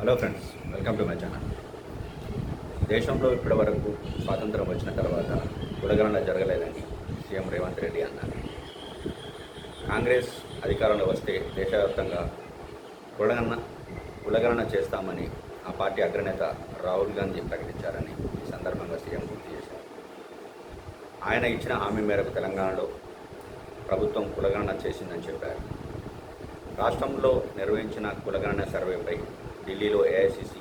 Hello friends welcome to my channel దేశంలో ఇప్పటి వరకు స్వాతంత్రం వచ్చిన తర్వాత కులగణన జరగలేదని సీఎం రేవంత్ రెడ్డి అన్నారు. కాంగ్రెస్ అధికారంలో వస్తే దేశవ్యాప్తంగా కులగణన కులగణన చేస్తామని ఆ పార్టీ అగ్రనేత రాహుల్ గాంధీ ప్రకటించారని ఈ సందర్భంగా సీఎం గుర్తు చేశారు. ఆయన ఇచ్చిన హామీ మేరకు తెలంగాణలో ప్రభుత్వం కులగణన చేసిందని చెప్పారు. రాష్ట్రంలో నిర్వహించిన కులగణన సర్వేపై ఢిల్లీలో ఏఐసిసి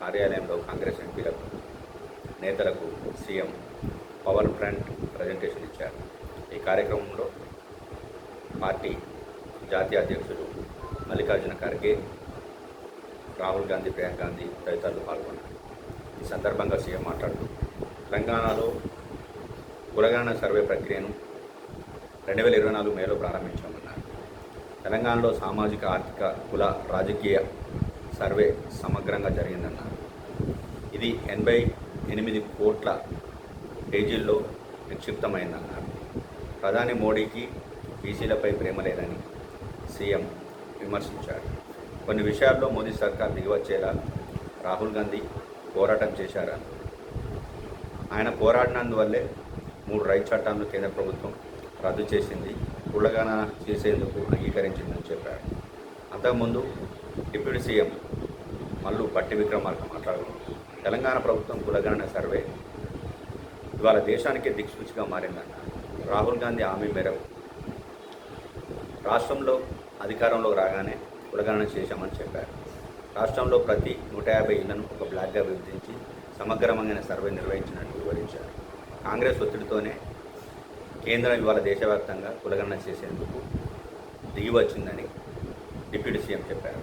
కార్యాలయంలో కాంగ్రెస్ ఎంపీలకు నేతలకు సీఎం పవర్ ఫ్రంట్ ప్రజెంటేషన్ ఇచ్చారు. ఈ కార్యక్రమంలో పార్టీ జాతీయ అధ్యక్షుడు మల్లికార్జున ఖర్గే రాహుల్ గాంధీ ప్రియాంక గాంధీ తదితరులు పాల్గొన్నారు. ఈ సందర్భంగా సీఎం మాట్లాడుతూ తెలంగాణలో కులగణన సర్వే ప్రక్రియను రెండు వేల ఇరవై నాలుగు మేలో ప్రారంభించామన్నారు తెలంగాణలో సామాజిక ఆర్థిక కుల రాజకీయ సర్వే సమగ్రంగా జరిగిందన్నారు ఇది ఎనభై ఎనిమిది కోట్ల పేజీల్లో నిక్షిప్తమైందన్నారు ప్రధాని మోడీకి బీసీలపై ప్రేమ లేదని సీఎం విమర్శించారు. కొన్ని విషయాల్లో మోదీ సర్కార్ దిగివచ్చేలా రాహుల్ గాంధీ పోరాటం చేశారని ఆయన పోరాడినందువల్లే మూడు రైతు చట్టాలను కేంద్ర ప్రభుత్వం రద్దు చేసింది కుళ్ళగాన చేసేందుకు అంగీకరించిందని చెప్పారు. అంతకుముందు డిప్యూటీ సీఎం మల్లు పట్టి విక్రమార్క మాట్లాడుతూ తెలంగాణ ప్రభుత్వం కులగణన సర్వే. ఇవాళ దేశానికే దిక్సూచిగా మారిందన్నారు రాహుల్ గాంధీ హామీ మేరకు. రాష్ట్రంలో అధికారంలో రాగానే కులగణన చేశామని చెప్పారు. రాష్ట్రంలో ప్రతి నూట యాభై ఇళ్ళను ఒక బ్లాక్గా విభజించి సమగ్రమైన సర్వే నిర్వహించినట్టు వివరించారు. కాంగ్రెస్ ఒత్తిడితోనే కేంద్రం ఇవాళ దేశవ్యాప్తంగా కులగణన చేసేందుకు దిగి వచ్చిందని డిప్యూటీ సీఎం చెప్పారు.